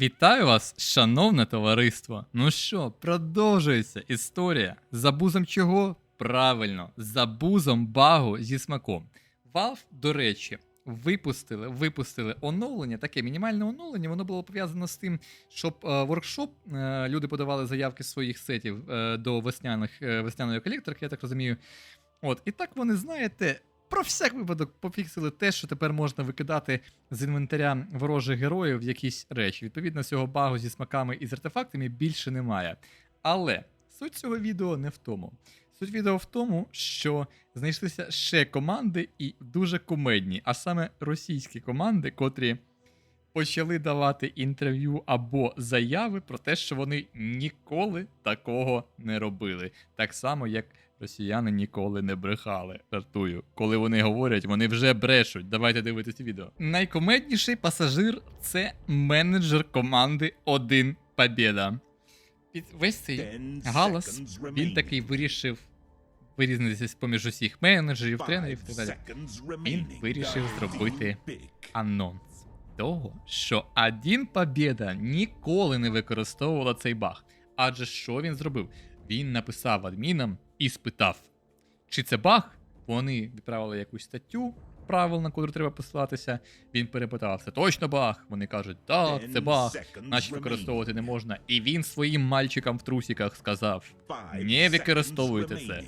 Вітаю вас, шановне товариство. Ну що, продовжується історія. За бузом чого? Правильно, за бузом багу зі смаком. Valve, до речі, випустили, випустили оновлення, таке мінімальне оновлення. Воно було пов'язано з тим, щоб е, е, люди подавали заявки своїх сетів е, до весняних, е, весняної колекторки, я так розумію. От, і так вони, знаєте, про всяк випадок пофіксили те, що тепер можна викидати з інвентаря ворожих героїв якісь речі. Відповідно, цього багу зі смаками і з артефактами більше немає. Але суть цього відео не в тому. Суть відео в тому, що знайшлися ще команди і дуже кумедні, а саме російські команди, котрі почали давати інтерв'ю або заяви про те, що вони ніколи такого не робили. Так само, як росіяни ніколи не брехали. Жартую. Коли вони говорять, вони вже брешуть. Давайте дивитися відео. Найкомедніший пасажир це менеджер команди Один Побєда. Під весь цей галас він такий вирішив вирізнитися з-поміж усіх менеджерів, тренерів і так далі. Він вирішив зробити анонс того, що Один Побєда ніколи не використовувала цей баг. Адже що він зробив? Він написав адмінам і спитав, чи це баг? Вони відправили якусь статтю правил, на котру треба посилатися. Він перепитав, це точно баг? Вони кажуть, так, це баг, значить використовувати не можна. І він своїм мальчикам в трусіках сказав: Не використовуйте це.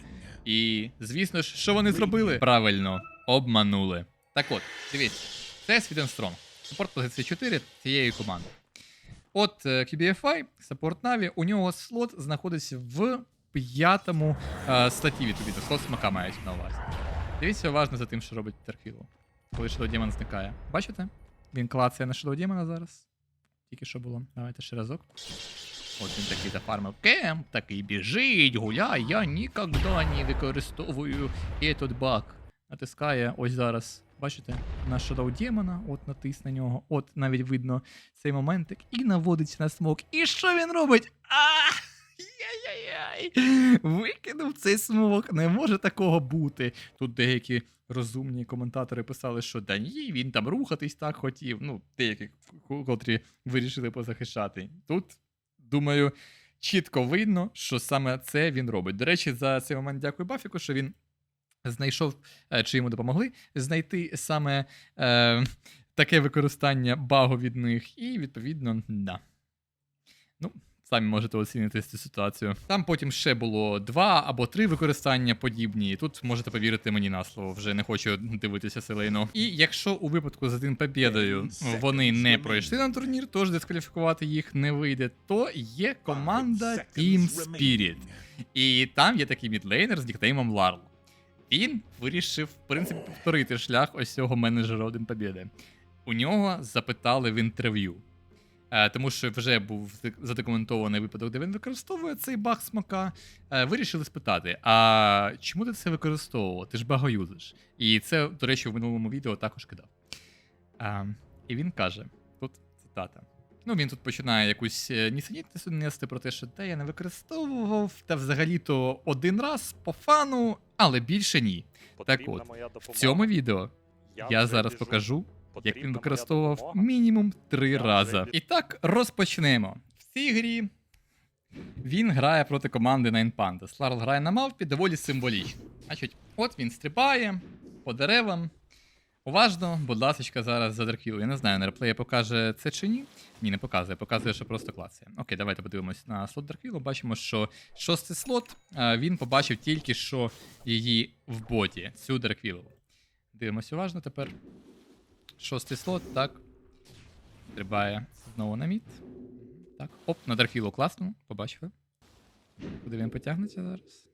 І звісно ж, що вони зробили? Правильно, обманули. Так от, дивіться, це Sweden Strong, саппорт позиції 4 цієї команди. От е, QBFI, саппорт Na'Vi, у нього слот знаходиться в п'ятому е, статті відповідно. Слот смака мається на увазі. Дивіться уважно за тим, що робить Терфіло, коли Shadow Demon зникає. Бачите? Він клацає на Shadow Demon зараз. Тільки що було. Давайте ще разок. От він такий зафармив кемп, такий біжить, гуляй, я ніколи не використовую этот баг. Натискає ось зараз. Бачите, на Shadow Демона, от натис на нього, от навіть видно цей моментик, і наводиться на смок. І що він робить? А! Яй-яй-яй! Викинув цей смок, не може такого бути. Тут деякі розумні коментатори писали, що да ні, він там рухатись так хотів. Ну, деякі, котрі вирішили позахищати. Тут думаю, чітко видно, що саме це він робить. До речі, за цей момент дякую Бафіку, що він знайшов, е, чи йому допомогли знайти саме е, таке використання багу від них, і відповідно, да. Ну, самі можете оцінити цю ситуацію. Там потім ще було два або три використання подібні. Тут можете повірити мені на слово, вже не хочу дивитися селейно. І якщо у випадку з один побєдою вони не пройшли на турнір, тож дискваліфікувати їх не вийде, то є команда Team Spirit. І там є такий мідлейнер з нікнеймом Ларл. Він вирішив, в принципі, повторити шлях ось цього менеджера один побєди. У нього запитали в інтерв'ю. Е, тому що вже був задокументований випадок, де він використовує цей баг смака. Е, вирішили спитати: а чому ти це використовував? Ти ж багоюзиш. І це, до речі, в минулому відео також кидав. А, і він каже: тут цитата. Ну, він тут починає якусь е, нісенітницю нести про те, що те я не використовував, та взагалі-то один раз по фану, але більше ні. Так от, В цьому відео я зараз покажу, як він використовував мінімум три рази. І так розпочнемо. В цій грі він грає проти команди Nine Pandas. Ларл грає на мавпі доволі символічно. Значить, от він стрибає по деревам. Уважно, будь ласка, зараз за Драквілу. Я не знаю, на реплеї покаже це чи ні. Ні, не показує, показує, що просто клацає. Окей, давайте подивимось на слот Драквілу. Бачимо, що шостий слот він побачив тільки що її в боті, цю Драквілу. Дивимось уважно тепер. Шостий слот, так. Стрибає знову на мід. Так, оп, на Драквілу класно, побачили. Куди він потягнеться зараз?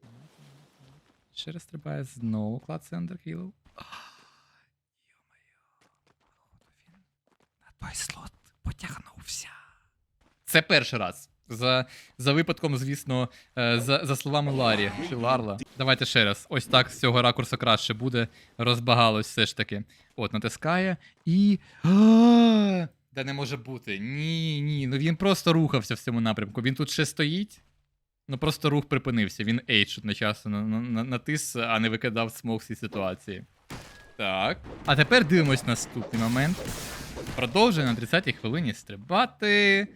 Ще раз стрибає, знову клацає на той слот потягнувся. Це перший раз. За за випадком, звісно, е, за за словами Ларі чи Ларла. Давайте ще раз. Ось так з цього ракурсу краще буде. Розбагалось все ж таки. От, натискає і. Де не може бути. Ні, ні. Ну він просто рухався в цьому напрямку. Він тут ще стоїть. Ну просто рух припинився. Він H одночасно натис, а не викидав смок з цієї ситуації. Так. А тепер дивимось наступний момент. Продовжує на 30-й хвилині стрибати.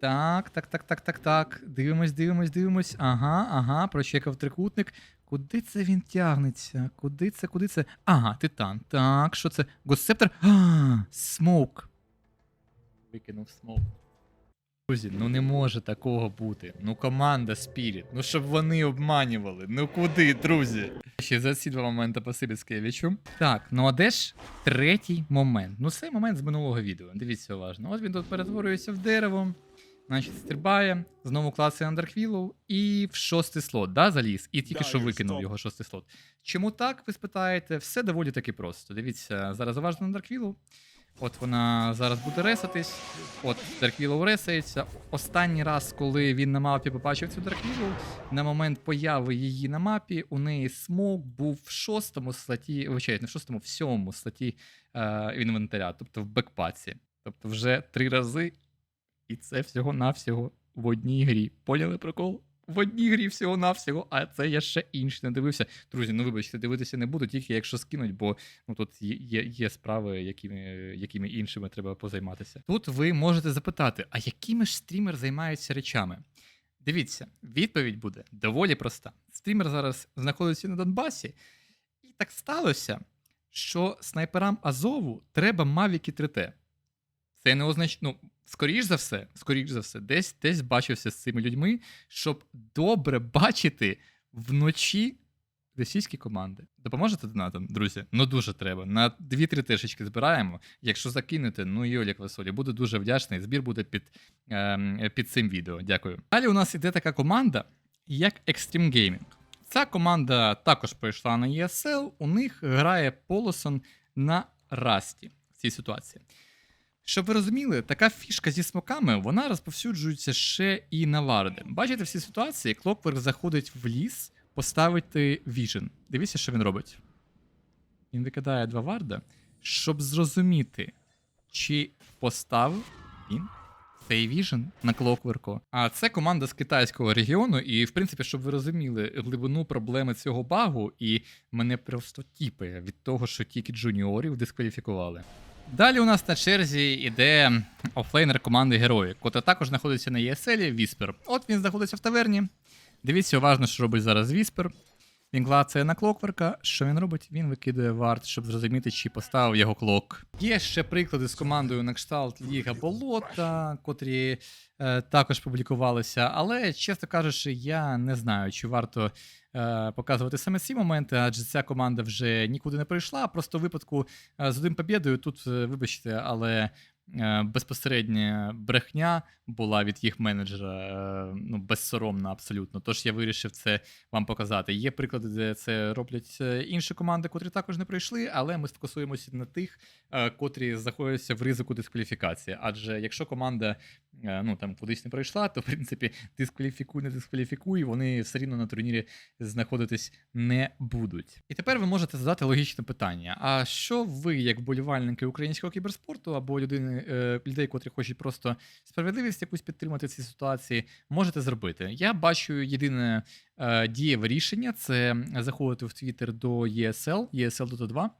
Так, так, так, так, так, так. Дивимось, дивимось, дивимось. Ага, ага, прочекав трикутник. Куди це він тягнеться? Куди це, куди це? Ага, титан. Так, що це? Госсептор? А, смоук. Викинув смоук. Друзі, ну не може такого бути. Ну команда Spirit, ну щоб вони обманювали. Ну куди, друзі? Ще за ці два моменти спасибі Скевічу. Так, ну а де ж третій момент? Ну цей момент з минулого відео. Дивіться уважно. От він тут перетворюється в дерево. Значить, стрибає, знову клацає Андерквілу і в шостий слот, да, заліз, і тільки Да, що викинув стоп. його шостий слот. Чому так, ви спитаєте? Все доволі таки просто. Дивіться, зараз уважно на Дарквілу. От вона зараз буде ресатись. От Дарквілу ресається. Останній раз, коли він на мапі побачив цю Дарквілу, на момент появи її на мапі, у неї смок був в шостому слоті, не в шостому, в сьомому слоті е, інвентаря, тобто в бекпаці. Тобто вже три рази, і це всього-навсього в одній грі. Поняли прикол? В одній грі всього-навсього, а це я ще інші не дивився. Друзі, ну вибачте, дивитися не буду, тільки якщо скинуть, бо ну, тут є, є, справи, якими, якими іншими треба позайматися. Тут ви можете запитати, а якими ж стрімер займаються речами? Дивіться, відповідь буде доволі проста. Стрімер зараз знаходиться на Донбасі, і так сталося, що снайперам Азову треба Мавіки 3T. Це не означає, ну, скоріш за все, скоріш за все, десь десь бачився з цими людьми, щоб добре бачити вночі російські команди. Допоможете донатом, друзі? Ну дуже треба. На 2-3 тишечки збираємо. Якщо закинете, ну Йолі Квасолі, буду дуже вдячний. Збір буде під, ем, під цим відео. Дякую. Далі у нас іде така команда, як Extreme Gaming. Ця команда також прийшла на ESL. У них грає Полосон на Расті в цій ситуації. Щоб ви розуміли, така фішка зі смоками вона розповсюджується ще і на варди. Бачите, в цій ситуації Clockwork заходить в ліс поставити віжен. Дивіться, що він робить. Він викидає два варда, щоб зрозуміти, чи поставив він цей віжен на Clockwork. А це команда з китайського регіону, і, в принципі, щоб ви розуміли глибину проблеми цього багу, і мене просто тіпає від того, що тільки джуніорів дискваліфікували. Далі у нас на черзі іде офлейнер команди героїв, котра також знаходиться на ЄСЛі Віспер. От він знаходиться в таверні. Дивіться уважно, що робить зараз Віспер. Він клацає на клокверка. Що він робить? Він викидає варт, щоб зрозуміти, чи поставив його клок. Є ще приклади з командою на кшталт Ліга Болота, котрі е, також публікувалися. Але, чесно кажучи, я не знаю, чи варто е, показувати саме ці моменти, адже ця команда вже нікуди не прийшла. Просто в випадку е, з одним побєдою тут, е, вибачте, але безпосередня брехня була від їх менеджера, е, ну, безсоромна абсолютно. Тож я вирішив це вам показати. Є приклади, де це роблять е, інші команди, котрі також не прийшли, але ми сфокусуємося на тих, е, котрі знаходяться в ризику дискваліфікації. Адже якщо команда е, ну, там, кудись не пройшла, то в принципі дискваліфікуй, не дискваліфікуй, вони все рівно на турнірі знаходитись не будуть. І тепер ви можете задати логічне питання: а що ви, як вболівальники українського кіберспорту або людини, е, людей, котрі хочуть просто справедливість якусь підтримати в цій ситуації, можете зробити? Я бачу єдине е, дієве рішення це заходити в Twitter до ESL, ESL Dota 2.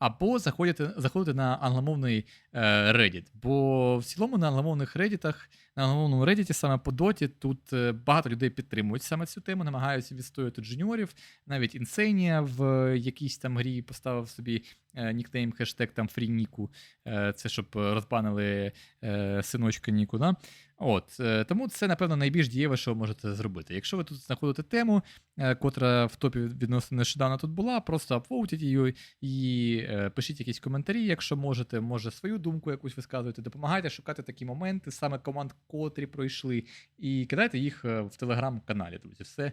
Або заходити, заходити на англомовний е, Reddit. Бо в цілому на англомовних Redditах, на англомовному Reddit саме по доті тут е, багато людей підтримують саме цю тему, намагаються відстояти джуніорів. Навіть Інсенія в якійсь там грі поставив собі е, нікнейм, хештег там фрініку. Е, це щоб розбанили е, синочка Ніку. Да? От, е, тому це, напевно, найбільш дієве, що ви можете зробити. Якщо ви тут знаходите тему, е, котра в топі відносно нещодавно тут була, просто апвоутіть її і е, пишіть якісь коментарі, якщо можете, може свою думку якусь висказуйте, допомагайте шукати такі моменти, саме команд, котрі пройшли, і кидайте їх е, в телеграм-каналі, друзі. Все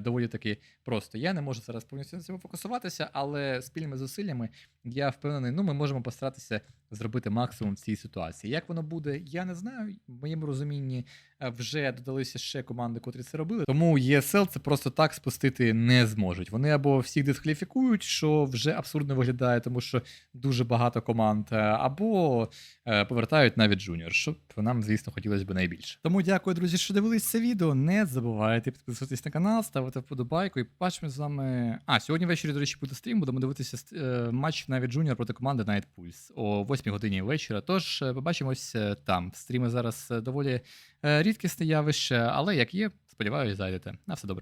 доволі таки просто. Я не можу зараз повністю на цьому фокусуватися, але спільними зусиллями я впевнений, ну ми можемо постаратися зробити максимум в цій ситуації. Як воно буде, я не знаю. В моєму розумінні е, вже додалися ще команди, котрі це робили. Тому ESL це просто так спустити не зможуть. Вони або всіх дискваліфікують, що вже абсурдно виглядає, тому що дуже багато команд, е, або е, повертають навіть джуніор, що нам, звісно, хотілося б найбільше. Тому дякую, друзі, що дивились це відео. Не забувайте підписуватись на канал, ставити вподобайку і побачимо з вами. А, сьогодні ввечері, до речі, буде стрім. Будемо дивитися е, матч навіть Junior проти команди Night Pulse о 8 годині вечора. Тож е, побачимось е, там. Стріми зараз доволі рідкісне явище, але як є, сподіваюся, зайдете. На все добре.